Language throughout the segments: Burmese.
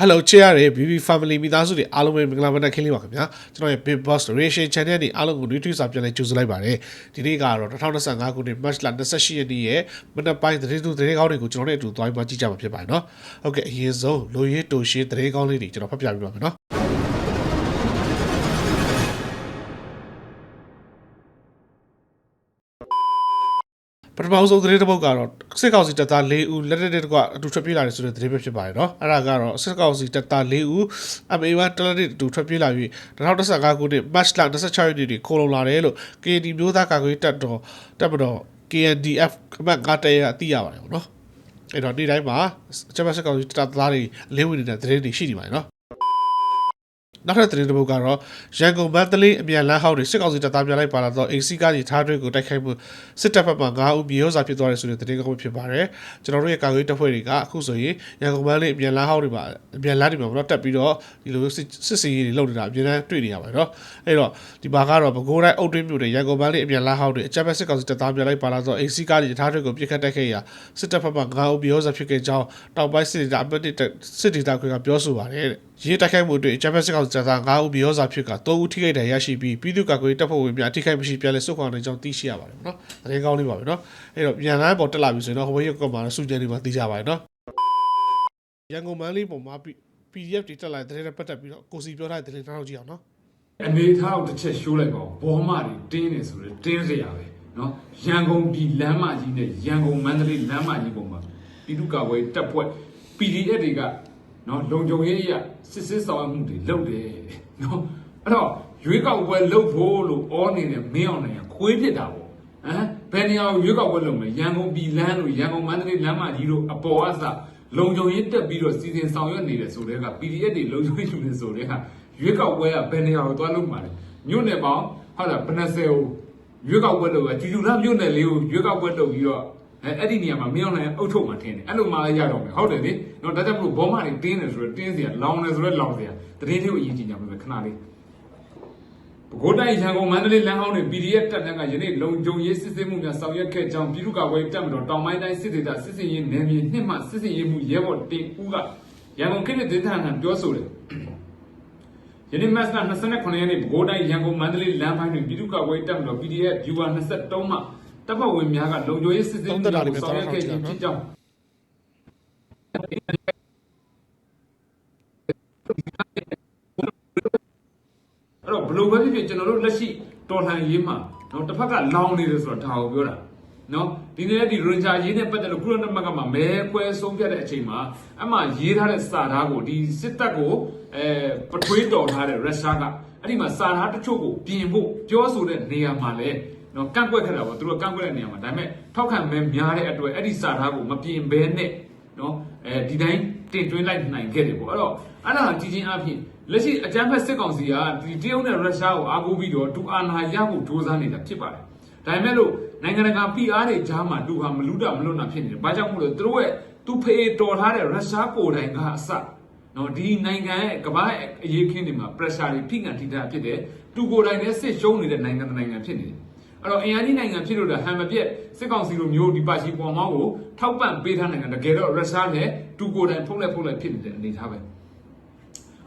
Hello ချစ်ရတဲ့ BB Family မိသားစုတွေအားလုံးပဲမင်္ဂလာပါနဲ့ခင်းလေးပါခင်ဗျာကျွန်တော်ရဲ့ Big Boss Reaction Channel တွေအားလုံးကို YouTube စာပြန်လဲကြိုဆိုလိုက်ပါတယ်ဒီနေ့ကတော့2025ခုနှစ် March လ28ရက်နေ့ရဲ့မနက်ပိုင်းသတင်းသူသတင်းကောင်းတွေကိုကျွန်တော်တို့အတူသွားပြီးမှကြည့်ကြမှာဖြစ်ပါတယ်เนาะဟုတ်ကဲ့အရင်ဆုံးလိုရည်တိုရှင်းသတင်းကောင်းလေးတွေကျွန်တော်ဖတ်ပြပေးပါမယ်เนาะ ပထမဆုံးသတင်းတစ်ပုဒ်ကတော့စစ်ကောင်စီတပ်သား၄ဦးလက်နက်တွေကအတူထွက်ပြေးလာတယ်ဆိုတဲ့သတင်းပဲဖြစ်ပါတယ်နော်အဲ့ဒါကတော့စစ်ကောင်စီတပ်သား၄ဦး MA1 တလက်တွေအတူထွက်ပြေးလာပြီး2015ခုနှစ်မတ်လ26ရက်နေ့တွင်ခိုးလုံလာတယ်လို့ KD မျိုးသားကာကွယ်တပ်တော်တပ်မတော် KNDF ကမှကတည်းကသိရပါတယ်ဗောနော်အဲ့တော့ဒီတိုင်းမှာအချက်မဆက်ကောင်စီတပ်သားတွေလေးဝင်နေတဲ့သတင်းတွေရှိနေပါတယ်နော် နောက်ထပ်သတင်းတစ်ပုဒ်ကတော့ရန်ကုန်မန္တလေးအမြန်လမ်းဟောင်းတွေစစ်ကောင်စီတပ်သားများလိုက်ပါလာတော့အိမ်စီကားကြီးထားတွဲကိုတိုက်ခိုက်မှုစစ်တပ်ဘက်မှ9ဦးမြေရောစာဖြစ်သွားတယ်ဆိုတဲ့သတင်းကောင်းဖြစ်ပါတယ်ကျွန်တော်တို့ရဲ့ကာကွယ်ရေးတပ်ဖွဲ့တွေကအခုဆိုရင်ရန်ကုန်မန္တလေးအမြန်လမ်းဟောင်းတွေမှာအမြန်လမ်းတွေမှာတော့တက်ပြီးတော့ဒီလိုစစ်စစ်စီရေးတွေလုပ်နေတာအမြန်လမ်းတွေ့နေရပါတယ်နော်အဲ့တော့ဒီမှာကတော့ပဲခူးတိုင်းအုတ်တွင်းမြို့နယ်ရန်ကုန်မန္တလေးအမြန်လမ်းဟောင်းတွေအကြမ်းဖက်စစ်ကောင်စီတပ်သားများလိုက်ပါလာတော့အိမ်စီကားကြီးထားတွဲကိုပြစ်ခတ်တိုက်ခိုက်ရာစစ်တပ်ဘက်မှ9ဦးမြေရောစာဖြစ်ခဲ့ကြောင်းတောက်ပိုင်းစစ်ဒေသအမတ်စစ်ဒေသခွေကပြောဆိုပါတယ်တဲ့ ရေးတိုက်ခိုက်မှုတွေဂျပန်စစ်ကောင်စီတပ်သား9ဦးမျိုးစားဖြစ်က3ဦးထိခိုက်ဒဏ်ရာရှိပြီးပြည်သူ့ကာကွယ်ရေးတပ်ဖွဲ့ဝင်များထိခိုက်မရှိပြန်လည်စုခွာနိုင်ကြောင်းသိရှိရပါတယ်နော်။သတင်းကောင်းလေးပါပဲနော်။အဲ့တော့ပြန်လာပေါ်တက်လာပြီဆိုရင်တော့ဟိုဘက်ကောက်မှာစုကျင်းတွေမှာသိကြပါတယ်နော်။ရန်ကုန်မန္တလေးပေါ်မှာ PDF တွေတက်လာတဲ့တဲ့ပတ်သက်ပြီးတော့ကိုစီပြောထားတဲ့သတင်းနောက်ကြည့်အောင်နော်။အနေထားကိုတစ်ချက်ရှိုးလိုက်ပါဦး။ဘောမတွေတင်းနေဆိုတော့တင်းစရာပဲနော်။ရန်ကုန်ပြည်လမ်းမကြီးနဲ့ရန်ကုန်မန္တလေးလမ်းမကြီးပေါ်မှာပြည်သူ့ကာကွယ်တပ်ဖွဲ့ PDF တွေက နော်လုံခြုံရေးရစစ်စစ်ဆောင်မှုတွေလုပ်တယ်နော်အဲ့တော့ရွေးကောက်ပွဲလုပ်ဖို့လို့ဩနေတဲ့မင်းအောင်နိုင်ကခွေးဖြစ်တာပေါ့ဟမ်ဘယ်နေရာကိုရွေးကောက်ပွဲလုပ်မလဲရန်ကုန်ပြည်လမ်းတို့ရန်ကုန်မန္တလေးလမ်းမကြီးတို့အပေါ်အစလုံခြုံရေးတက်ပြီးတော့စီစဉ်ဆောင်ရွက်နေတယ်ဆိုတဲ့က PDF တွေလုံခြုံရေးယူနေဆိုတဲ့ကရွေးကောက်ပွဲကဘယ်နေရာကိုသွားလုပ်မှာလဲမြို့နယ်ပေါင်းဟုတ်လားဘယ်နှဆယ်ကိုရွေးကောက်ပွဲလုပ်ရကျူကျူလားမြို့နယ်လေးကိုရွေးကောက်ပွဲလုပ်ပြီးတော့ အဲအဲ့ဒီနေရာမှာမင်းအောင်နိုင်အုပ်ထုတ်မှထင်းတယ်အဲ့လိုမှလည်းရတော့မယ်ဟုတ်တယ်လေနော်ဒါကြောင့်မလို့ဘောမတွေတင်းတယ်ဆိုတော့တင်းစရာလောင်တယ်ဆိုတော့လောင်စရာတတိယကိုအရေးကြီးကြပါမယ်ခဏလေးပဲခူးတိုင်းရန်ကုန်မန္တလေးလမ်းဟောင်းတွင် PDF တပ်တန်းကယနေ့လုံခြုံရေးစစ်ဆေးမှုများဆောင်ရွက်ခဲ့ကြောင်းပြည်သူ့ကာကွယ်တပ်မတော်တောင်ပိုင်းတိုင်းစစ်ဒေသစစ်စင်ရေးနယ်မြေနှစ်မှစစ်စင်ရေးမှုရဲဘော်တင်ဦးကရန်ကုန်ခေတ်ဒေသခံပြောဆိုတယ်ယနေ့မတ်လ29ရက်နေ့ပဲခူးတိုင်းရန်ကုန်မန္တလေးလမ်းပိုင်းတွင်ပြည်သူ့ကာကွယ်တပ်မတော် PDF ဗျူဟာ23မှ တပ်ဖွဲ့ဝင်များကလုံခြုံရေးစစ်ဆေးမှုများကိုဆောင်ရွက်ခဲ့ခြင်းဖြစ်ကြောင်းအဲ့တော့ဘယ်လိုပဲဖြစ်ဖြစ်ကျွန်တော်တို့လက်ရှိတော်လှန်ရေးမှာနော်တစ်ဖက်ကလောင်နေတယ်ဆိုတော့ဒါကိုပြောတာနော်ဒီနေ့ဒီရင်ဂျာရေးနဲ့ပတ်သက်လို့ကုလသမဂ္ဂမှာမဲခွဲဆုံးဖြတ်တဲ့အချိန်မှာအမှရေးထားတဲ့စာသားကိုဒီစစ်တပ်ကိုအဲပထွေးတော်ထားတဲ့ရုရှားကအဲ့ဒီမှာစာသားတချို့ကိုပြင်ဖို့ပြောဆိုတဲ့နေရာမှာလဲ နော်ကန့်ကွက်ခဲ့တာပေါ့သူတို့ကန့်ကွက်တဲ့နေရာမှာဒါပေမဲ့ထောက်ခံမဲများတဲ့အတွက်အဲ့ဒီစာသားကိုမပြင်ဘဲနဲ့နော်အဲဒီတိုင်းတင်သွင်းလိုက်နိုင်ခဲ့တယ်ပေါ့အဲ့တော့အဲ့ဒါကြီးချင်းအဖြစ်လက်ရှိအကြမ်းဖက်စစ်ကောင်စီကဒီတရုတ်နဲ့ရုရှားကိုအားကိုးပြီးတော့တူအာဏာရဖို့ကြိုးစားနေတာဖြစ်ပါတယ်ဒါပေမဲ့လို့နိုင်ငံတကာ PR တွေကြားမှာတူဟာမလူတာမလွတ်တာဖြစ်နေတယ်ဘာကြောင့်မို့လို့သူတို့ရဲ့သူဖေးတော်ထားတဲ့ရုရှားကိုယ်တိုင်ကအစနော်ဒီနိုင်ငံရဲ့ကမ္ဘာရဲ့အရေးခင်းတွေမှာ pressure တွေဖိကန်ထိတာဖြစ်တယ်သူကိုယ်တိုင်လည်းစစ်ရှုံးနေတဲ့နိုင်ငံတစ်နိုင်ငံဖြစ်နေတယ် အဲ့တော့အင်အားကြီးနိုင်ငံဖြစ်လို့ဒါဟန်မပြက်စစ်ကောင်စီလိုမျိုးဒီပါရှိပေါ်မောင်းကိုထောက်ပံ့ပေးထားနိုင်ငံတကယ်တော့ရုရှားနဲ့တူကိုယ်တိုင်ဖုတ်လိုက်ဖုတ်လိုက်ဖြစ်နေတဲ့အနေအထားပဲ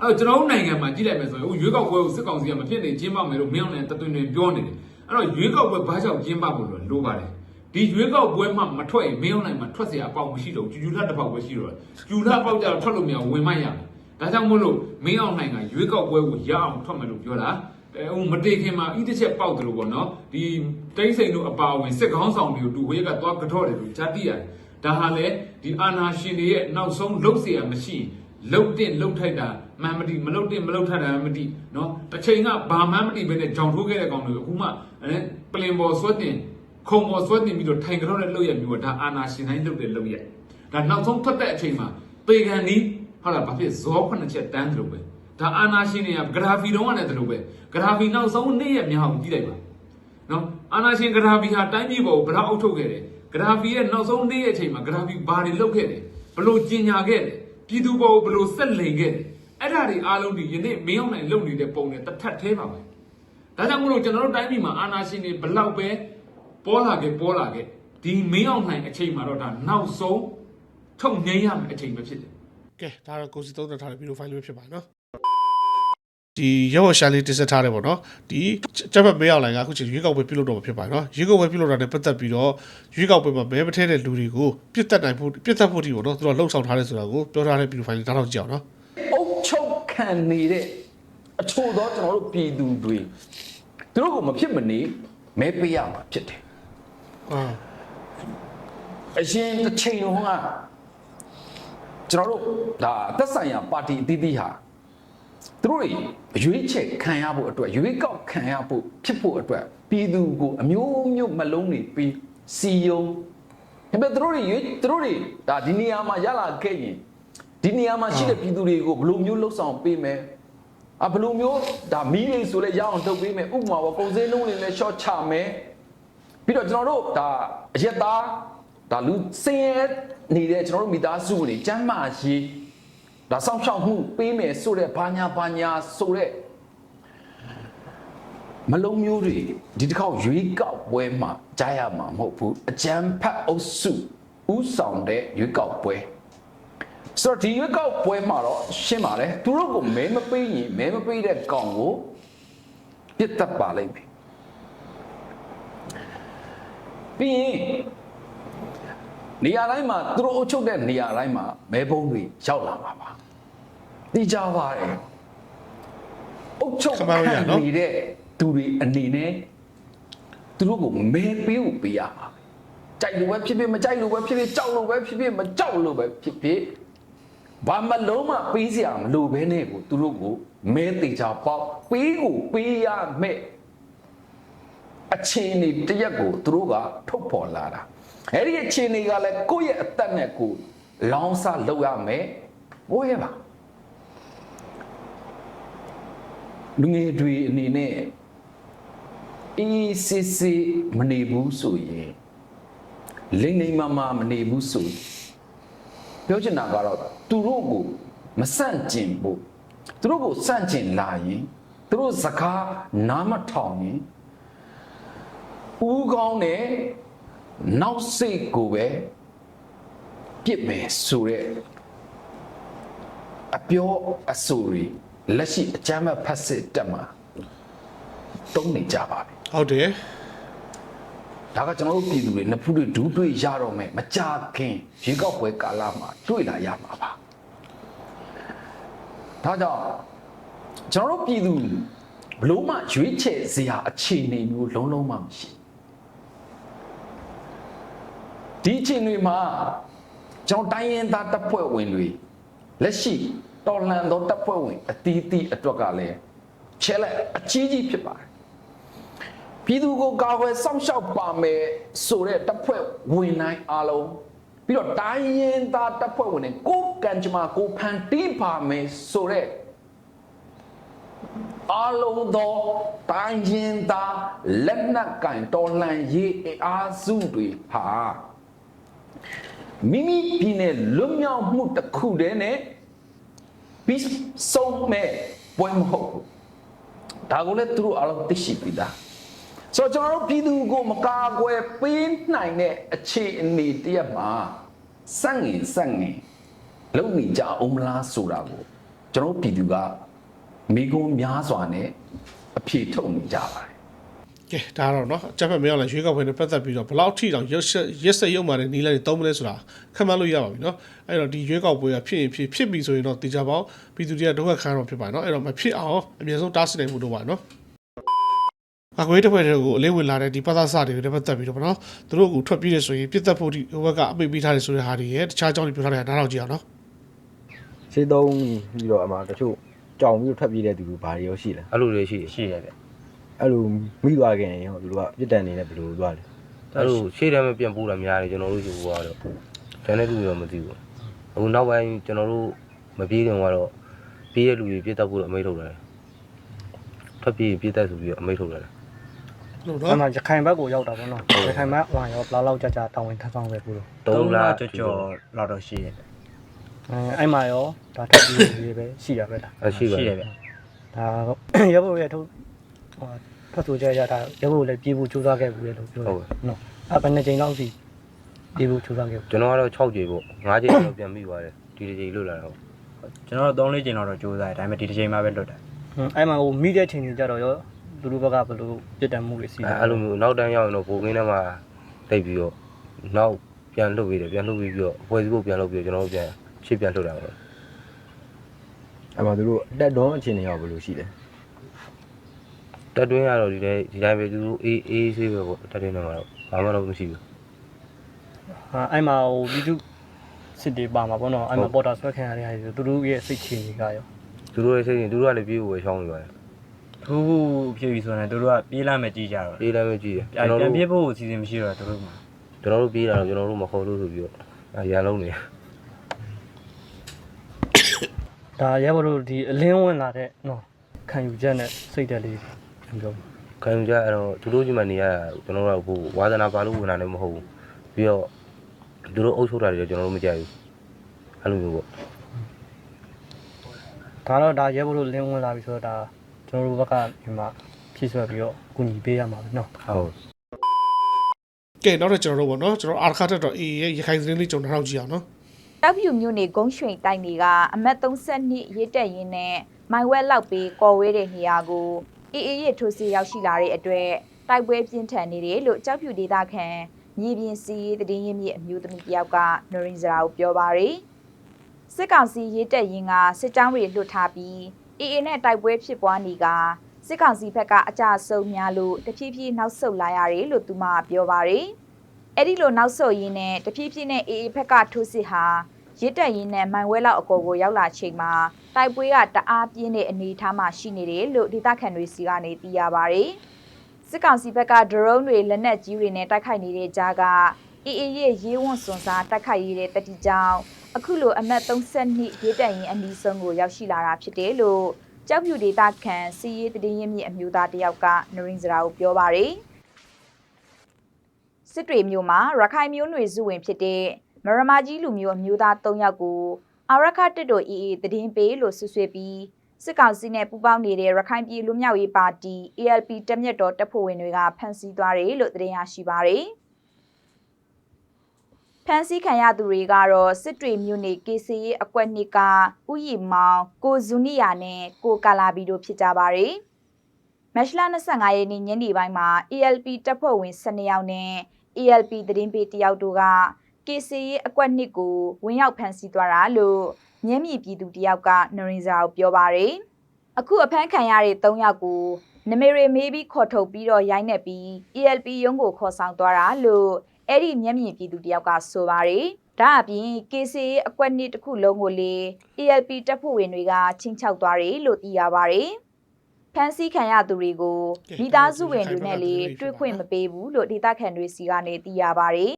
အဲ့တော့ကျွန်တော်တို့နိုင်ငံမှာကြည့်လိုက်မယ်ဆိုရင်ဟိုရွေးကောက်ပွဲကိုစစ်ကောင်စီကမဖြစ်နေကျင်းပမယ်လို့မင်းအောင်လည်းတသွင်တွင်ပြောနေတယ်အဲ့တော့ရွေးကောက်ပွဲဘာကြောင့်ကျင်းပဖို့လို့လိုပါတယ်ဒီရွေးကောက်ပွဲမှမထွက်ရင်မင်းအောင်နိုင်မှာထွက်เสียအပေါက်မရှိတော့ကျူကျူထတစ်ပေါက်ပဲရှိတော့ကျူထပေါက်ကြတော့ထွက်လို့မရဝင်မရဘူးဒါကြောင့်မို့လို့မင်းအောင်နိုင်ကရွေးကောက်ပွဲကိုရအောင်ထွက်မယ်လို့ပြောတာ အဲဟိုမတေခင်မှာဤတစ်ချက်ပေါက်တယ်လို့ပေါ့နော်ဒီတိမ့်စိန်တို့အပါဝင်စစ်ကောင်းဆောင်တွေကိုတူဝေးကသွားကတော့တယ်လို့ဂျာတိရတယ်ဒါဟာလေဒီအာနာရှင်တွေရဲ့နောက်ဆုံးလုတ်เสียမရှိရင်လုတ်တင်လုတ်ထိုက်တာမှန်မတိမလုတ်တင်မလုတ်ထတာမှန်မတိနော်တစ်ချိန်ကဘာမှမတိပဲနဲ့ကြောင်ထိုးခဲ့တဲ့ကောင်တွေအခုမှအဲပလင်ပေါ်ဆွတ်တင်ခုံပေါ်ဆွတ်တင်ပြီးတော့ထိုင်ကြောတဲ့လုတ်ရမျိုးကဒါအာနာရှင်တိုင်းလုတ်တဲ့လုတ်ရဒါနောက်ဆုံးထွက်တဲ့အချိန်မှာပေကန်နီးဟုတ်လားဘာဖြစ်ဇောခုနှစ်ချက်တန်းတယ်လို့ပဲ ဒါအာနာရှင်တွေကဂရာဖီတုံးကလည်းတယ်လို့ပဲဂရာဖီနောက်ဆုံးနေ့ရက်များအောင်ကြည့်လိုက်ပါနော်အာနာရှင်ဂရာဖီဟာတိုင်းပြည်ပေါ်ကိုဘယ်တော့အုပ်ထုတ်ခဲ့တယ်ဂရာဖီရဲ့နောက်ဆုံးနေ့ရက်အချိန်မှာဂရာဖီဘာတွေလုပ်ခဲ့တယ်ဘလို့ကျင်ညာခဲ့တယ်ပြည်သူပေါ်ကိုဘလို့ဆက်လိန်ခဲ့တယ်အဲ့ဒါတွေအားလုံးဒီယနေ့မင်းအောင်နိုင်လုပ်နေတဲ့ပုံနဲ့တစ်ထပ်သေးပါပဲဒါကြောင့်မလို့ကျွန်တော်တို့တိုင်းပြည်မှာအာနာရှင်တွေဘလောက်ပဲပေါ်လာခဲ့ပေါ်လာခဲ့ဒီမင်းအောင်နိုင်အချိန်မှာတော့ဒါနောက်ဆုံးထုတ်ငိမ့်ရမယ့်အချိန်ပဲဖြစ်တယ်ကဲကဲဒါတော့ကိုစီသုံးသပ်ထားတဲ့ဗီဒီယိုဖိုင်လေးပဲဖြစ်ပါတယ်နော် ဒီရောရှာလေးတင်ဆက်ထားတယ်ပေါ့နော်ဒီချက်ပတ်မဲအောင်လိုင်ကအခုချိန်ရွေးကောက်ပွဲပြုလုပ်တော့မှာဖြစ်ပါတယ်နော်ရွေးကောက်ပွဲပြုလုပ်တာနဲ့ပတ်သက်ပြီးတော့ရွေးကောက်ပွဲမှာမဲမထဲတဲ့လူတွေကိုပြစ်တက်နိုင်ဖို့ပြစ်တက်ဖို့ဒီပေါ့နော်သူတို့လှုပ်ဆောင်ထားတယ်ဆိုတာကိုပြောထားတဲ့ဗီဒီယိုဖိုင်လေးဒါတော့ကြည့်အောင်နော်အုတ်ချုပ်ခံနေတဲ့အချို့သောကျွန်တော်တို့ပြည်သူတွေသူတို့ကမဖြစ်မနေမဲပေးရမှာဖြစ်တယ်အာအရင်တစ်ချိန်လုံးကကျွန်တော်တို့ဒါသက်ဆိုင်ရာပါတီအသီးသီးဟာ သူတို့တွေရွေးချယ်ခံရဖို့အတွက်ရွေးကောက်ခံရဖို့ဖြစ်ဖို့အတွက်ပြည်သူကိုအမျိုးမျိုးမလုံးနေပြီးစီယုံဒါပေမဲ့သူတို့တွေရွေးသူတို့တွေဒါဒီနေရာမှာရလာခဲ့ရင်ဒီနေရာမှာရှိတဲ့ပြည်သူတွေကိုဘယ်လိုမျိုးလှုပ်ဆောင်ပေးမယ်အဘယ်လိုမျိုးဒါမီးလေးဆိုလဲရအောင်လုပ်ပေးမယ်ဥပမာပေါ့ကုန်စည်နှုန်းတွေလည်း short ချမယ်ပြီးတော့ကျွန်တော်တို့ဒါအရက်သားဒါလူစင်ရဲနေတဲ့ကျွန်တော်တို့မိသားစုတွေကျမ်းမာရေး ဒါစောင့်ရှောက်မှုပေးမယ်ဆိုတဲ့ဘာညာဘာညာဆိုတဲ့မလုံးမျိုးတွေဒီတစ်ခေါက်ရွေးကောက်ပွဲမှာကြားရမှာမဟုတ်ဘူးအကြမ်းဖက်အုပ်စုဥဆောင်တဲ့ရွေးကောက်ပွဲဆိုတော့ဒီရွေးကောက်ပွဲမှာတော့ရှင်းပါတယ်သူတို့ကိုမဲမပေးရင်မဲမပေးတဲ့ကောင်ကိုပြစ်တတ်ပါလိမ့်မယ်ပြီးရင် နေရာတိုင်းမှာသူတို့အုပ်ချုပ်တဲ့နေရာတိုင်းမှာမဲပုံးတွေရောက်လာမှာပါသိကြပါတယ်အုပ်ချုပ်ခမလို့ရနော်နေတဲ့သူတွေအနေနဲ့သူတို့ကိုမဲပေးဖို့ပေးရမှာပဲကြိုက်လို့ပဲဖြစ်ဖြစ်မကြိုက်လို့ပဲဖြစ်ဖြစ်ကြောက်လို့ပဲဖြစ်ဖြစ်မကြောက်လို့ပဲဖြစ်ဖြစ်ဘာမလုံးမပေးစရာမလိုဘဲနဲ့ကိုသူတို့ကိုမဲသေးချပေါက်ပေးကိုပေးရမဲ့အခြေအနေတစ်ရက်ကိုသူတို့ကထုတ်ဖော်လာတာ အဲ့ဒီအခြေအနေကလည်းကိုယ့်ရဲ့အသက်နဲ့ကိုယ်လောင်းစားလုပ်ရမယ်ဘိုးရဲ့ပါလူငယ်တွေအနေနဲ့အေးစစ်စစ်မနေဘူးဆိုရင်လိမ့်လိမ့်မမမနေဘူးဆိုရင်ပြောချင်တာကတော့သူတို့ကိုမဆန့်ကျင်ဘူးသူတို့ကိုဆန့်ကျင်လာရင်သူတို့စကားနားမထောင်ရင်ဦးကောင်းနဲ့ နောက်စိတ်ကိုပဲပြစ်မယ်ဆိုရက်အပြောအဆိုတွေလက်ရှိအကြမ်းမဲ့ဖတ်စစ်တက်မှာတုံးနေကြပါပြီဟုတ်တယ်ဒါကကျွန်တော်တို့ပြည်သူတွေနှစ်ဖူးတွေဒူးတွေ့ရတော့မယ်မကြခင်ရေကောက်ပွဲကာလမှာတွေ့လာရမှာပါဒါကြောင့်ကျွန်တော်တို့ပြည်သူဘလို့မှရွေးချယ်စရာအခြေအနေမျိုးလုံးလုံးမှမရှိဘူး ဒီအချိန်တွေမှာကျွန်တော်တိုင်းရင်းသားတပ်ဖွဲ့ဝင်တွေလက်ရှိတော်လှန်သောတပ်ဖွဲ့ဝင်အတီးတီးအတွက်ကလည်းချဲလက်အကြီးကြီးဖြစ်ပါတယ်ပြည်သူကိုကာကွယ်စောင့်ရှောက်ပါမယ်ဆိုတဲ့တပ်ဖွဲ့ဝင်တိုင်းအားလုံးပြီးတော့တိုင်းရင်းသားတပ်ဖွဲ့ဝင်တွေကိုယ်ကံကြမ္မာကိုဖန်တီးပါမယ်ဆိုတဲ့အားလုံးသောတိုင်းရင်းသားလက်နက်ကင်တော်လှန်ရေးအင်အားစုတွေဟာ မိမိပြည်နယ်လွတ်မြောက်မှုတစ်ခုတည်းနဲ့ပြီးဆုံးမဲ့ပွဲမဟုတ်ဘူးဒါကိုလည်းသူတို့အားလုံးသိရှိပြီးသားဆိုတော့ကျွန်တော်တို့ပြည်သူကိုမကာကွယ်ပေးနိုင်တဲ့အခြေအနေတရက်မှာစန့်ငင်စန့်ငင်လုံနေကြအောင်မလားဆိုတာကိုကျွန်တော်တို့ပြည်သူကမိကုံးများစွာနဲ့အဖြေထုတ်နေကြပါတယ် ကဲဒါတော့เนาะအချက်ဖက်မရောက်လာရွေးကောက်ပွဲနဲ့ပတ်သက်ပြီးတော့ဘယ်လောက်ထိတောင်ရက်ဆက်ရက်ဆက်ရုံမှလည်းနီးလိုက်သုံးမလဲဆိုတာခန့်မှန်းလို့ရပါပြီเนาะအဲ့တော့ဒီရွေးကောက်ပွဲကဖြစ်ရင်ဖြစ်ဖြစ်ပြီဆိုရင်တော့တေချာပေါင်းပြည်သူတွေကဒုက္ခခံတော့ဖြစ်ပါเนาะအဲ့တော့မဖြစ်အောင်အမြဲဆုံးတားဆီးနိုင်မှုတော့ပါเนาะအကွေးတစ်ဖွဲ့တွေကိုအလေးဝင်လာတဲ့ဒီပတ်သက်စာတွေနဲ့ပတ်သက်ပြီးတော့ဗောနော်သူတို့ကထွက်ပြေးရဆိုရင်ပြစ်သက်ဖို့ဒီဟိုဘက်ကအပိတ်ပေးထားတယ်ဆိုတဲ့ဟာတွေရဲ့တခြားအကြောင်းတွေပြောထားတဲ့နားထောင်ကြည့်အောင်နော် ရှင်းသုံးပြီးတော့အမှတချို့ကြောင်ပြီးတော့ထွက်ပြေးတဲ့သူတွေဘာတွေရောရှိလဲ အဲ့လိုတွေရှိရှိရဗျ အဲ့လိုမိသွားခင်ရောသူတို့ကပြစ်ဒဏ်နေနဲ့ဘယ်လိုသွားလဲအဲ့လိုရှေ့တန်းမပြန်ပို့တာများတယ်ကျွန်တော်တို့ယူသွားတော့ကျန်တဲ့လူတွေတော့မသိဘူးအခုနောက်ပိုင်းကျွန်တော်တို့မပြေးခင်ကတော့ပြေးတဲ့လူတွေပြစ်တတ်ဖို့တော့အမိန့်ထုတ်တယ်ထွက်ပြေးပြစ်တတ်ဆိုပြီးတော့အမိန့်ထုတ်တယ်လို့အဲ့နော်မှာရခိုင်ဘက်ကိုရောက်တာပေါ့နော်ရခိုင်ဘက်ဟိုရောဘလောက်လောက်ကြာကြာတောင်းဝင်ထပ်ဆောင်ပဲဘူးလို့3လကြော်ကြော်လောက်တော့ရှိရဲ့အဲအဲ့မှာရောဒါထပ်ပြီးရေးပဲရှိတာပဲဒါအရှိပါဗျဒါရဖို့ရထုတ် ဟိုဖတ်ဆိုကြရတာရဖို့လည်းပြေးဖို့ကြိုးစားခဲ့ဘူးလေလို့ပြောတယ်နော်အဲ့ဘယ်နှစ်ချိန်လောက်စီပြေးဖို့ကြိုးစားခဲ့ဘူးကျွန်တော်ကတော့6ကြိမ်ပေါ့5ကြိမ်တော့ပြန်ပြီးသွားတယ်ဒီတစ်ကြိမ်လွတ်လာတော့ကျွန်တော်တို့၃လေးချိန်လောက်တော့ကြိုးစားတယ်ဒါပေမဲ့ဒီတစ်ချိန်မှပဲလွတ်တယ်ဟွန်းအဲ့မှာဟိုမိတဲ့ချိန်ကြီးကြတော့ရောလူလူဘက်ကဘယ်လိုပြစ်တတ်မှုတွေစီအဲအဲ့လိုမျိုးနောက်တန်းရောက်ရင်တော့ဘိုးကင်းထဲမှာတိတ်ပြီးတော့နောက်ပြန်လှုပ်ပြီးတယ်ပြန်လှုပ်ပြီးပြီးတော့ပွဲစည်းဖို့ပြန်လှုပ်ပြီးတော့ကျွန်တော်တို့ပြန်ရှေ့ပြန်လှုပ်တာပဲအဲ့မှာသူတို့အတက်တော့အခြေအနေရောဘယ်လိုရှိလဲ တက်တွင်းကတော့ဒီတိုင်းဒီတိုင်းပဲသူတို့အေးအေးဆေးပဲပေါ့တက်တွင်းထဲမှာတော့ဘာမှတော့မရှိဘူးဟာအဲ့မှာဟိုပြည်သူစစ်တေးပါမှာပေါ့နော်အဲ့မှာပေါ်တာဆွဲခံရတဲ့ဟာတွေသူတို့ရဲ့စိတ်ချကြီးကရောသူတို့ရဲ့စိတ်ရင်သူတို့ကလည်းပြေးဖို့ပဲရှောင်းနေပါတယ်ထိုးဖို့ဖြစ်ပြီဆိုရင်တို့ကပြေးလာမယ်ကြည့်ကြတော့ပြေးလည်းမကြည့်ရပြန်ကျွန်တော်ပြန်တို့ပြေးဖို့အစီအစဉ်မရှိတော့တို့မှာကျွန်တော်တို့ပြေးတာတော့ကျွန်တော်တို့မခေါ်လို့ဆိုပြီးတော့အဲရန်လုံးနေဒါရဲဘော်တို့ဒီအလင်းဝင်လာတဲ့နော်ခံယူချက်နဲ့စိတ်တက်လေး ပြောခံယူကြအဲ့တော့သူတို့ကြီးမှနေရတာကျွန်တော်တို့ကဘို့ဝါသနာပါလို့ဝင်တာလည်းမဟုတ်ဘူးပြီးတော့သူတို့အုပ်ချုပ်တာတွေလည်းကျွန်တော်တို့မကြိုက်ဘူးအဲ့လိုမျိုးပေါ့ဒါတော့ဒါရဲဘော်တို့လင်းဝင်လာပြီဆိုတော့ဒါကျွန်တော်တို့ဘက်ကဒီမှာဖြည့်ဆွဲပြီးတော့ကူညီပေးရမှာပဲနော်ဟုတ်ကဲနောက်တော့ကျွန်တော်တို့ပေါ့နော်ကျွန်တော်အာခါတက်တော့အေးရဲ့ရခိုင်သတင်းလေးကျွန်တော်နောက်ကြည့်အောင်နော်တောက်ပြူမြို့နယ်ဂုံးရွှင်တိုက်နေကအမတ်32ရေးတက်ရင်းနဲ့မိုင်ဝဲလောက်ပြီးကော်ဝဲတဲ့နေရာကို အေးအေးရထိုးစီရောက်ရှိလာတဲ့အတွက်တိုက်ပွဲပြင်းထန်နေတယ်လို့ကြောက်ပြူဒေသခံမြေပြင်စီးတည်င်းရင်းမြစ်အမျိုးသမီးတယောက်ကနော်ရင်စရာကိုပြောပါရယ်စစ်ကောင်စီရေးတက်ရင်းကစစ်ကြောင်းတွေလွတ်ထားပြီးအေးအေးနဲ့တိုက်ပွဲဖြစ်ပွားနေကစစ်ကောင်စီဘက်ကအကြဆုံးများလို့တဖြည်းဖြည်းနောက်ဆုတ်လာရတယ်လို့သူမကပြောပါရယ်အဲ့ဒီလိုနောက်ဆုတ်ရင်းနဲ့တဖြည်းဖြည်းနဲ့အေးအေးဘက်ကထိုးစစ်ဟာ ရစ်တက်ရင်းနဲ့မိုင်ဝဲလောက်အကောကိုရောက်လာချိန်မှာတိုက်ပွဲကတအားပြင်းတဲ့အနေအထားမှရှိနေတယ်လို့ဒေသခံတွေစီကနေသိရပါဗျ။စစ်ကောင်စီဘက်က drone တွေလက်နက်ကြီးတွေနဲ့တိုက်ခိုက်နေတဲ့ကြားကအေးအေးရဲ့ရေးဝွန့်စွန်စားတိုက်ခိုက်ရတဲ့တတိကြောင်အခုလိုအမတ်32ရေးတက်ရင်အနီးဆုံးကိုရောက်ရှိလာတာဖြစ်တယ်လို့ကြောက်ပြူဒေသခံစီရေးတည်င်းရမြင့်အမျိုးသားတယောက်ကနရင်းစရာကိုပြောပါဗျ။စစ်တွေမျိုးမှာရခိုင်မျိုးနွေစုဝင်ဖြစ်တဲ့ မရမကြီးလူမျိုးအမျိုးသား3ယောက်ကိုအာရခတစ်တို့အေးအေးတည်င်းပေးလို့ဆွဆွေးပြီးစစ်ကောင်စီနဲ့ပူးပေါင်းနေတဲ့ရခိုင်ပြည်လူမျိုးရေးပါတီ ALP တက်မြတ်တော်တပ်ဖွဲ့ဝင်တွေကဖမ်းဆီးသွားတယ်လို့သတင်းရရှိပါရယ်ဖမ်းဆီးခံရသူတွေကတော့စစ်တွေမြို့နယ် KCA အကွက်နှစ်ကဥယျာဉ်မောင်ကိုဇူနီယာနဲ့ကိုကာလာဘီတို့ဖြစ်ကြပါရယ်မက်ရှလာ25ရက်နေ့ညနေပိုင်းမှာ ALP တပ်ဖွဲ့ဝင်12ယောက်နဲ့ ALP သတင်းပေးတယောက်တို့က KCA အကွက်နှစ်ကိုဝင်ရောက်ဖမ်းဆီးသွားတာလို့မျက်မြင်ပြည်သူတယောက်ကနရင်စာကိုပြောပါရယ်အခုအဖမ်းခံရတဲ့၃ယောက်ကိုနမေရီမေးပြီးခေါ်ထုတ်ပြီးတော့ရိုက်နှက်ပြီး ELP ရုံးကိုခေါ်ဆောင်သွားတာလို့အဲ့ဒီမျက်မြင်ပြည်သူတယောက်ကဆိုပါရယ်ဒါအပြင် KCA အကွက်နှစ်တစ်ခုလုံးကိုလေ ELP တပ်ဖွဲ့ဝင်တွေကချင်းချောက်သွားတယ်လို့သိရပါရယ်ဖန်ဆီးခံရသူတွေကိုမိသားစုဝင်တွေနဲ့လေတွေ့ခွင့်မပေးဘူးလို့ဒေသခံတွေစီကနေသိရပါရယ်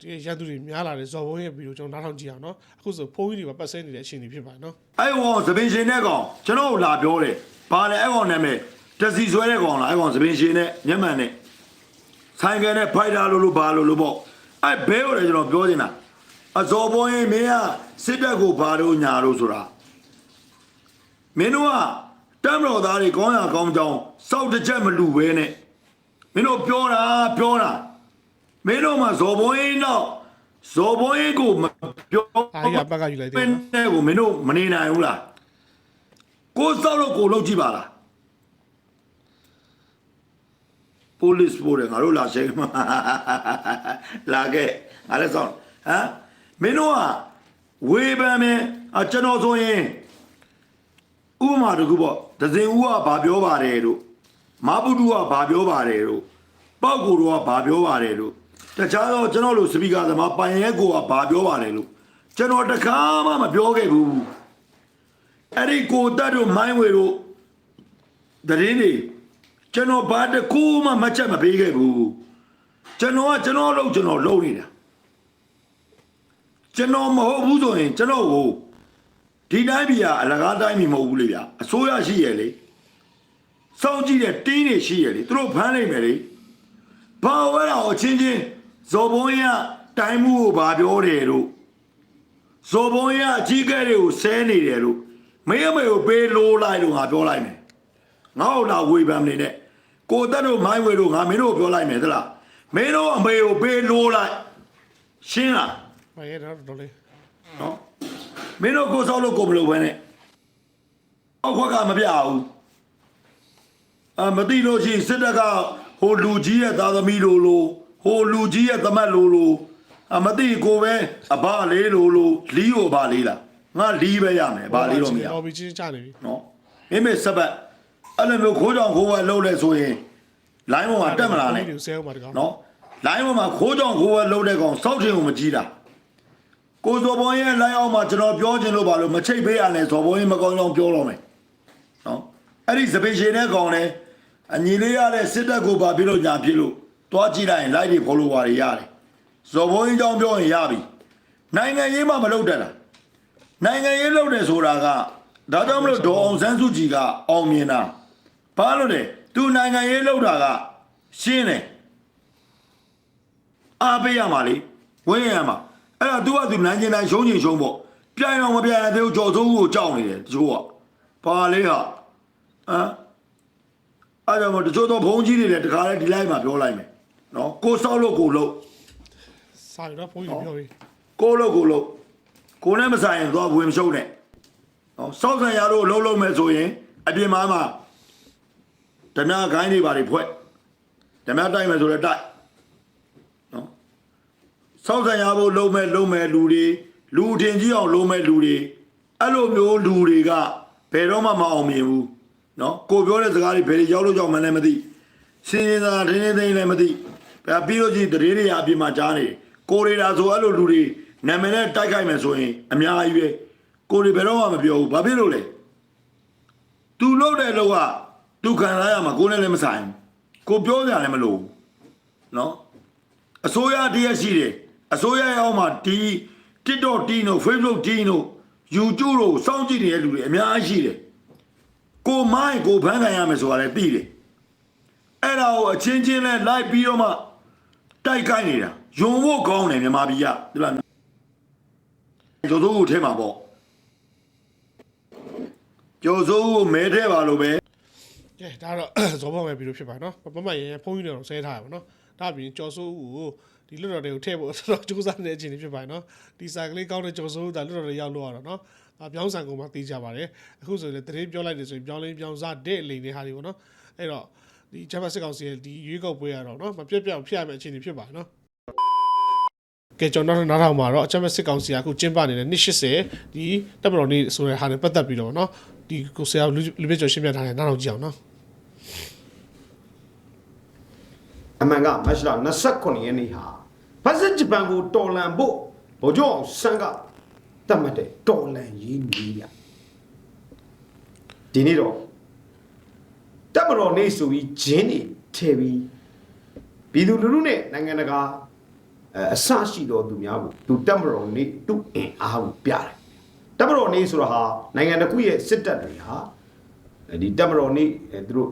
ဒီရန်သူတွေများလာတယ်ဇော်ဘုံရဲ့ဗီဒီယိုကျွန်တော်နောက်ထောင်ကြည့်အောင်နော်အခုဆိုဖုန်းကြီးတွေမှာပတ်ဆဲနေတဲ့အချိန်တွေဖြစ်ပါတယ်နော်အဲ့ကောင်သပင်ရှင်နဲ့ကောင်ကျွန်တော်တို့လာပြောတယ်ဘာလဲအဲ့ကောင်နာမည်တစီဆွဲတဲ့ကောင်လားအဲ့ကောင်သပင်ရှင်နဲ့မျက်မှန်နဲ့ဆိုင်ကယ်နဲ့ဖိုက်တာလို့လို့ဘာလို့လို့ပေါ့အဲ့ဘဲကိုလည်းကျွန်တော်ပြောနေတာအဇော်ပေါ်ရင်မင်းကစစ်တပ်ကိုဘာလို့ညာလို့ဆိုတာမင်းတို့ကတမ်းတော်သားတွေကောင်းရကောင်းကြောင်းစောက်တစ်ချက်မလူပဲနဲ့မင်းတို့ပြောတာပြောတာ မင်းတို့မှဇော်ပေါ်ရင်တော့ဇော်ပေါ်ရင်ကိုမပြောအားရပတ်ကယူလိုက်တယ်မင်းနော်နဲ့ကိုမင်းတို့မနေနိုင်ဘူးလားကိုစောက်လို့ကိုလောက်ကြည့်ပါလား police ပို့တယ်ငါတို့လာရှိန်မှာလာခဲ့ငါလည်းစောင့်ဟမ်မင်းတို့ကဝေဖန်မယ်အကျွန်တော်ဆိုရင်ဥပမာတစ်ခုပေါ့ဒဇင်ဦးကဘာပြောပါတယ်တို့မဘုဒ္ဓကဘာပြောပါတယ်တို့ပောက်ကူတို့ကဘာပြောပါတယ်တို့ တခြားတော့ကျွန်တော်လိုစပီကာသမားပိုင်ရဲကိုကဘာပြောပါတယ်လို့ကျွန်တော်တခါမှမပြောခဲ့ဘူးအဲ့ဒီကိုတက်တို့မိုင်းဝေတို့တရင်နေကျွန်တော်ဘာတကူမှမချက်မပေးခဲ့ဘူးကျွန်တော်ကကျွန်တော်လုံးကျွန်တော်လုံးနေတာကျွန်တော်မဟုတ်ဘူးဆိုရင်ကျွန်တော်ကိုဒီတိုင်းပြည်ကအလကားတိုင်းပြည်မဟုတ်ဘူးလေဗျအစိုးရရှိရလေစောင့်ကြည့်တဲ့တင်းတွေရှိရလေသူတို့ဖမ်းနိုင်မယ်လေဘာဝဲတာအချင်းချင်း ဇော်ဘုံရတိုင်းမှုကိုဘာပြောတယ်တို့ဇော်ဘုံရအကြီးကဲတွေကိုဆဲနေတယ်တို့မင်းအမေကိုပေးလို့လိုက်လို့ငါပြောလိုက်မယ်ငါ့ကိုလာဝေဖန်နေနဲ့ကိုတက်တို့မိုင်းဝေတို့ငါမင်းတို့ပြောလိုက်မယ်သလားမင်းတို့အမေကိုပေးလို့လိုက်ရှင်းလားမရဲတော့တော်လေးနော်မင်းတို့ကိုစောက်လို့ကိုမလို့ပဲနဲ့အောက်ခွက်ကမပြဘူးအာမသိလို့ရှိရင်စစ်တပ်ကဟိုလူကြီးရဲ့သားသမီးလိုလို ဟိုလူကြီးရဲ့သမက်လိုလိုအမသိကိုပဲအဘလေးလိုလိုလီးကိုဘာလေးလားငါလီးပဲရမယ်ဘာလေးတော့မရဘူးတော်ပြီချင်းချနေပြီနော်မိမိစပတ်အဲ့လိုမျိုးခိုးကြောင်ခိုးဝဲလှုပ်လဲဆိုရင်လိုင်းပေါ်မှာတက်မလာနဲ့ဒီဆဲအောင်ပါတကောင်နော်လိုင်းပေါ်မှာခိုးကြောင်ခိုးဝဲလှုပ်တဲ့ကောင်စောက်ထင်ကိုမကြည့်တာကိုစော်ဘောင်းရဲ့လိုင်းအောင်မှာကျွန်တော်ပြောချင်လို့ပါလို့မချိတ်ပေးရနဲ့စော်ဘောင်းရဲ့မကောင်းကြောင်ပြောတော့မယ်နော်အဲ့ဒီစပယ်ရှင်တဲ့ကောင်လဲအညီလေးရတဲ့စစ်တပ်ကိုပါပြလို့ညာပြလို့ တွားကြည့်လိုက်ရင်လိုက်တွေဖော်လို့ပါရရတယ်စော်ဘောင်းကြောင်ပြောရင်ရပြီနိုင်ငံရေးမှမလုပ်တတ်လားနိုင်ငံရေးလုပ်တယ်ဆိုတာကဒါကြောင့်မလို့ဒေါ်အောင်ဆန်းစုကြည်ကအောင်မြင်တာဘာလို့လဲသူနိုင်ငံရေးလုပ်တာကရှင်းတယ်အားပေးရမှာလေဝင်းရမှာအဲ့ဒါ तू ကသူနိုင်ကျင်တိုင်းရှုံးချင်ရှုံးပေါ့ပြိုင်အောင်မပြိုင်ရသေးဘူးကြော်စိုးကိုကြောက်နေတယ်တချို့ကဘာလေးဟာဟမ်အဲ့ဒါမှတချို့တော့ဘုံကြီးတွေလည်းတခါလဲဒီလိုက်မှာပြောလိုက်မယ် နော်ကိုစောက်လို့ကိုလို့စာရတော့ဖုန်းကြီးပြောပြီကိုလို့ကိုလို့ကိုနဲ့မဆိုင်ရင်သွားဝင်မရှုံးနဲ့နော်စောက်ဆန်ရတို့လုံးလုံးမဲ့ဆိုရင်အပြင်မှာမှာဓမြခိုင်းတွေပါတွေဖွဲ့ဓမြတိုက်မယ်ဆိုလည်းတိုက်နော်စောက်ဆန်ရဖို့လုံးမဲ့လုံးမဲ့လူတွေလူထင်ကြီးအောင်လုံးမဲ့လူတွေအဲ့လိုမျိုးလူတွေကဘယ်တော့မှမအောင်မြင်ဘူးနော်ကိုပြောတဲ့စကားတွေဘယ်တွေရောက်လို့ကြောက်မှန်းလည်းမသိစင်ရင်သာထင်းထင်းသိမ်းလည်းမသိဒါ ပြီးလို့ချင်းတရေတွေအပြင်မှာကြားနေတယ်ကိုရီတာဆိုအဲ့လိုလူတွေနာမည်နဲ့တိုက်ခိုက်မယ်ဆိုရင်အများကြီးပဲကိုရီဘယ်တော့မှမပြောဘူးဘာဖြစ်လို့လဲ तू လုပ်တဲ့လောက်က तू ခံစားရမှာကိုယ်နဲ့လည်းမဆိုင်ဘူးကိုပြောကြလည်းမလို့ဘူးနော်အစိုးရတရက်ရှိတယ်အစိုးရရောက်မှာဒီ TikTok တီးတို့ Facebook တီးတို့ YouTube တို့စောင့်ကြည့်နေတဲ့လူတွေအများကြီးရှိတယ်ကိုမိုင်းကိုဖန်ခံရမယ်ဆိုတာလည်းသိတယ်အဲ့ဒါကိုအချင်းချင်းလဲလိုက်ပြီးတော့မှ တိုက်ခိုက်နေတာယုံဖို့ကောင်းတယ်မြန်မာပြည်ကဒီလားကျော်စိုးကိုထဲမှာပေါ့ကျော်စိုးကိုမဲထဲပါလို့ပဲကဲဒါတော့ဇောဘောပဲပြီးလို့ဖြစ်ပါနော်မမရင်ဖုန်းကြီးတော့ဆဲထားရပါနော်ဒါပြင်ကျော်စိုးဦးကိုဒီလွတ်တော်တွေကိုထည့်ဖို့တော်တော်ကြိုးစားနေတဲ့အခြေအနေဖြစ်ပါနော်ဒီစာကလေးကောင်းတဲ့ကျော်စိုးဦးဒါလွတ်တော်တွေရောက်လို့ရတော့နော်အပြောင်းဆန်ကုန်မှသိကြပါတယ်အခုဆိုရင်တရေပြောလိုက်တယ်ဆိုရင်ပြောင်းလင်းပြောင်းစားတဲ့လိန်တွေဟာတွေပေါ့နော်အဲ့တော့ ဒီဂျမတ်စစ်ကောင်စီရဲ့ဒီရွေးကောက်ပွဲရတော့နော်မပြတ်ပြတ်ဖြစ်ရမယ့်အခြေအနေဖြစ်ပါနော်ကဲကျွန်တော်တို့နားထောင်မှာတော့အချမ်းမဲ့စစ်ကောင်စီကအခုကျင်းပနေတဲ့280ဒီတပ်မတော်နေ့ဆိုတဲ့ဟာနဲ့ပတ်သက်ပြီးတော့เนาะဒီကိုဆရာလူလူပြည့်ကျော်ရှင်းပြထားတယ်နားထောင်ကြည့်အောင်เนาะ အမှန်ကမတ်လ29ရက်နေ့ဟာဘတ်စဂျပန်ကိုတော်လန်ဖို့ဗိုလ်ချုပ်အောင်ဆန်းကတတ်မှတ်တဲ့တော်လန်ရေးနည်းရဒီနေ့တော့ တပ်မတော်နေ့ဆိုပြီးဂျင်းနေထည့်ပြီးပြည်သူလူထုနဲ့နိုင်ငံတကာအဲအဆရှိတော်သူများကိုသူတပ်မတော်နေ့သူ့အင်အားကိုပြတယ်တပ်မတော်နေ့ဆိုတာဟာနိုင်ငံတစ်ခုရဲ့စစ်တပ်တွေဟာဒီတပ်မတော်နေ့အဲသူတို့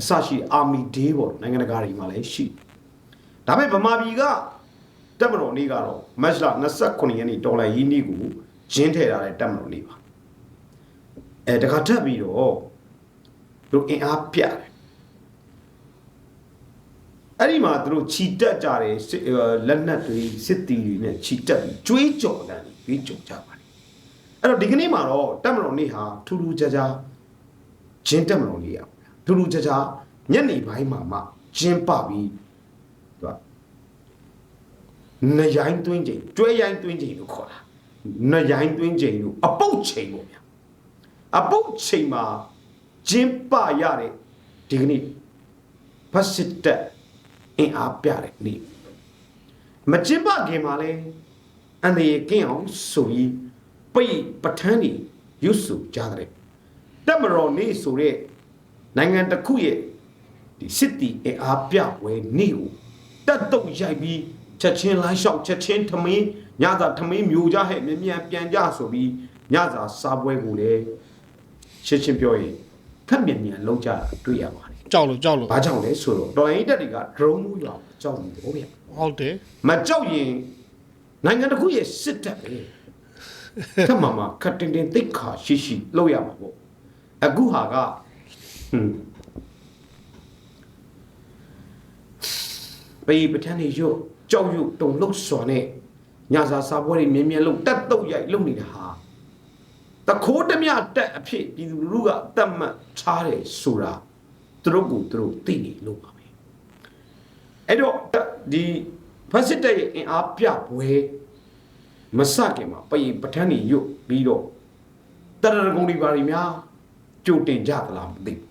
အဆရှိ army day ပေါ့နိုင်ငံတကာတွေမှာလည်းရှိတယ်ဒါပေမဲ့ဗမာပြည်ကတပ်မတော်နေ့ကတော့မတ်လ29ရက်နေ့ဒေါ်လာရင်းနှီးကိုရင်းထည့်ထားတဲ့တပ်မတော်နေ့ပါအဲတခါထပ်ပြီးတော့ သူတို့အင်အားပြတယ်အဲ့ဒီမှာသူတို့ခြိတက်ကြတယ်စစ်အဲလက်နက်တွေစစ်တီတွေနဲ့ခြိတက်ပြီးကျွေးကြော်တယ်ကျွေးကြော်ကြပါတယ်အဲ့တော့ဒီကနေ့မှာတော့တပ်မတော်နေ့ဟာထူးထူးခြားခြားဂျင်းတပ်မတော်နေ့ရပါဗျာထူးထူးခြားခြားညနေပိုင်းမှာမှဂျင်းပပြီးသူကနရိုင်းသွင်းချိန်ကျွဲရိုင်းသွင်းချိန်လို့ခေါ်တာနရိုင်းသွင်းချိန်လို့အပုတ်ချိန်ပေါ့ဗျာအပုတ်ချိန်မှာ ဂျင်းပရတဲ့ဒီကနေ့ဖတ်စစ်တက်အင်အားပြတဲ့နေ့မကျင်းပခင်မှာလဲအန်ဒီကင်းအောင်ဆိုပြီးပိတ်ပထန်းနေရွတ်ဆိုကြတဲ့တက်မတော်နေ့ဆိုတဲ့နိုင်ငံတစ်ခုရဲ့ဒီစစ်တီအင်အားပြဝဲနေ့ကိုတက်တော့ရိုက်ပြီးချက်ချင်းလိုင်းလျှောက်ချက်ချင်းထမင်းညသာထမင်းမျိုးကြဟဲ့မြ мян ပြန်ကြဆိုပြီးညသာစားပွဲကိုလည်းရှင်းရှင်းပြောရင် ခက်မြန်မြန်လောက်ကြတာတွေ့ရပါတယ်ကြောက်လို့ကြောက်လို့ဘာကြောင့်လဲဆိုတော့တော်လိုင်းတက်တွေက drone မိုးရောကြောက်နေတယ်ဟုတ်ဗျဟုတ်တယ်မကြောက်ရင်နိုင်ငံတစ်ခုရဲ့စစ်တပ်ပဲခက်မှာမှာခက်တင်တင်သိခါရှိရှိလောက်ရမှာပေါ့အခုဟာကဟွန်းပေးပဋ္ဌာန်းတွေရော့ကြောက်ရွံ့တုံလှုပ်စွာနဲ့ညာစာစာပွဲတွေမြင်းမြဲလို့တက်တုတ်ရိုက်လုပ်နေတာဟာ တခိုးတမျှတက်အဖြစ်ပြည်သူလူထုကတတ်မှတ်ချားတယ်ဆိုတာသူတို့ကိုသူတို့သိနေလို့ပါပဲအဲ့တော့ဒီဖက်စစ်တပ်ရဲ့အင်အားပြပွဲမစခင်မှာပရင်ပထန်းနေရွတ်ပြီးတော့တရရကုံဒီပါရီများကြိုတင်ကြသလားမသိဘူး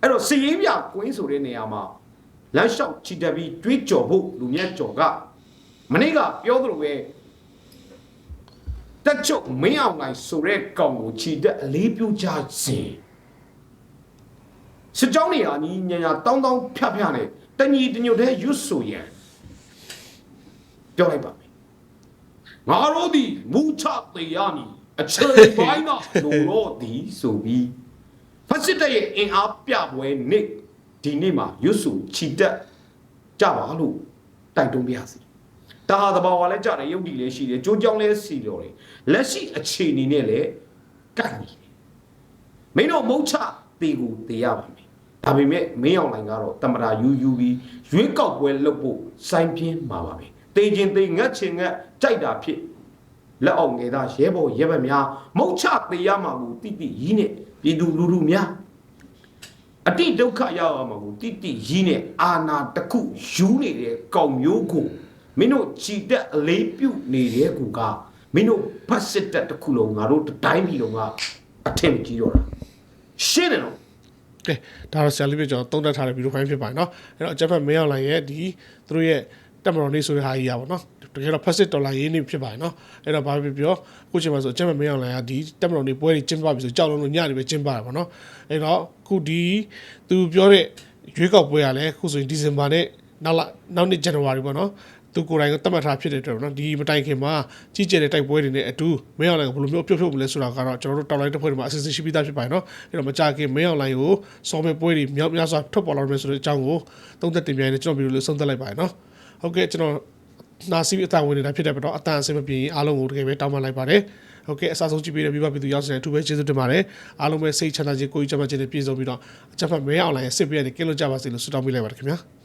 အဲ့တော့စီရေးပြကွင်းဆိုတဲ့နေရာမှာလမ်းလျှောက်ချီတက်ပြီးတွေးကြော်ဖို့လူမြတ်ကြော်ကမနေ့ကပြောသလိုပဲ တက်ချုပ်မင်းအောင်နိုင်ဆိုတဲ့ကောင်ကိုချီတက်အလေးပြုကြစဉ်စစ်ကြောင်းနေရာညီညာညာတောင်းတောင်းဖြတ်ဖြတ်နဲ့တညီတညွတ်တဲ့ရွတ်ဆိုရန်ပြောလိုက်ပါမယ်ငါတို့ဒီမူချသေးရမည်အချိန်ပိုင်းကလိုတော့ဒီဆိုပြီးဖက်စစ်တပ်ရဲ့အင်အားပြပွဲနေ့ဒီနေ့မှာရွတ်ဆိုချီတက်ကြပါလို့တိုက်တွန်းပြရစီ တာဟာတဘာဝလည်းကြတယ်ရုပ်တည်လည်းရှိတယ်ကြိုးကြောင်းလည်းစီတော်တယ်လက်ရှိအခြေအနေနဲ့လည်းကိုက်နေတယ်မင်းတို့မုတ်ချတေကိုတေရပါမယ်ဒါပေမဲ့မင်းအောင်လိုင်ကတော့တမရာယူယူပြီးရွေးကောက်ပွဲလုပ်ဖို့စိုင်းပြင်းမှာပါပဲတေချင်းတေငတ်ချင်ငတ်ကြိုက်တာဖြစ်လက်အောင်ငယ်သားရဲဘော်ရဲဘက်များမုတ်ချတေရမှာကိုတိတိရီးနဲ့ပြည်သူလူထုများအတိဒုက္ခရောက်ရမှာကိုတိတိရီးနဲ့အာနာတစ်ခုယူနေတဲ့ကောင်မျိုးကို မင်းတို့ကြည်တက်အလေးပြုတ်နေတဲ့ကူကမင်းတို့ဖတ်စစ်တက်တစ်ခုလုံးငါတို့တစ်တိုင်းပြည်လုံးကအထင်ကြီးတော့တာရှင်းတယ်နော် ကဲဒါတော့ဆရာလေးပြကျွန်တော်သုံးသပ်ထားတဲ့ဗီဒီယိုဖိုင်ဖြစ်ပါတယ်เนาะအဲ့တော့အချက်ဖက်မင်းအောင်လိုင်ရဲ့ဒီသူတို့ရဲ့တက်မတော်နေဆိုတဲ့ဟာကြီးရပါတော့တကယ်တော့ passive dollar ရင်းနေဖြစ်ပါတယ်เนาะအဲ့တော့ဘာဖြစ်ပြောအခုချိန်မှာဆိုအချက်ဖက်မင်းအောင်လိုင်ကဒီတက်မတော်နေပွဲတွေကျင်းပပြီဆိုကြောက်လုံးလို့ညနေပဲကျင်းပတာပေါ့เนาะအဲ့တော့ခုဒီသူပြောတဲ့ရွေးကောက်ပွဲကလည်းခုဆိုရင်ဒီဇင်ဘာနဲ့နောက်လနောက်နှစ်ဇန်နဝါရီပေါ့เนาะ သူကိုယ်တိုင်ကတတ်မှတ်ထားဖြစ်တဲ့အတွက်ပေါ့နော်ဒီမတိုင်ခင်မှာကြီးကျယ်တဲ့တိုက်ပွဲတွေနဲ့အတူမင်းအောင်လိုင်ကိုဘယ်လိုမျိုးပြုတ်ဖြုတ်မလဲဆိုတာကတော့ကျွန်တော်တို့တောက်လိုက်တဲ့ဖွဲ့တွေမှာအစစ်အစစ်ရှိပြီးသားဖြစ်ပါတယ်နော်အဲ့တော့မကြခင်မင်းအောင်လိုင်ကိုစောမဲ့ပွဲတွေမြောက်များစွာထွက်ပေါ်လာမယ်ဆိုတဲ့အကြောင်းကိုသုံးသက်တင်ပြနေကျွန်တော်ဗီဒီယိုလေးဆုံးသက်လိုက်ပါတယ်နော်ဟုတ်ကဲ့ကျွန်တော်နာစီအတန်ဝင်နေတာဖြစ်တဲ့တော့အတန်အစင်မပြေရင်အားလုံးကိုတကယ်ပဲတောင်းပန်လိုက်ပါတယ်ဟုတ်ကဲ့အစားဆုံးကြည့်ပေးတဲ့မိဘပြည်သူရောက်စတဲ့အထူးပဲကျေးဇူးတင်ပါတယ်အားလုံးပဲစိတ်ချမ်းသာခြင်းကိုယ်ကြီးချမ်းသာခြင်းနဲ့ပြည့်စုံပြီးတော့အချက်ဖတ်မဲအောင်လိုင်ရဲ့စစ်ပေးရတဲ့ကင်းလို့ကြပါစေလို့ဆုတောင်းပေးလိုက်ပါတယ်ခင်ဗျာ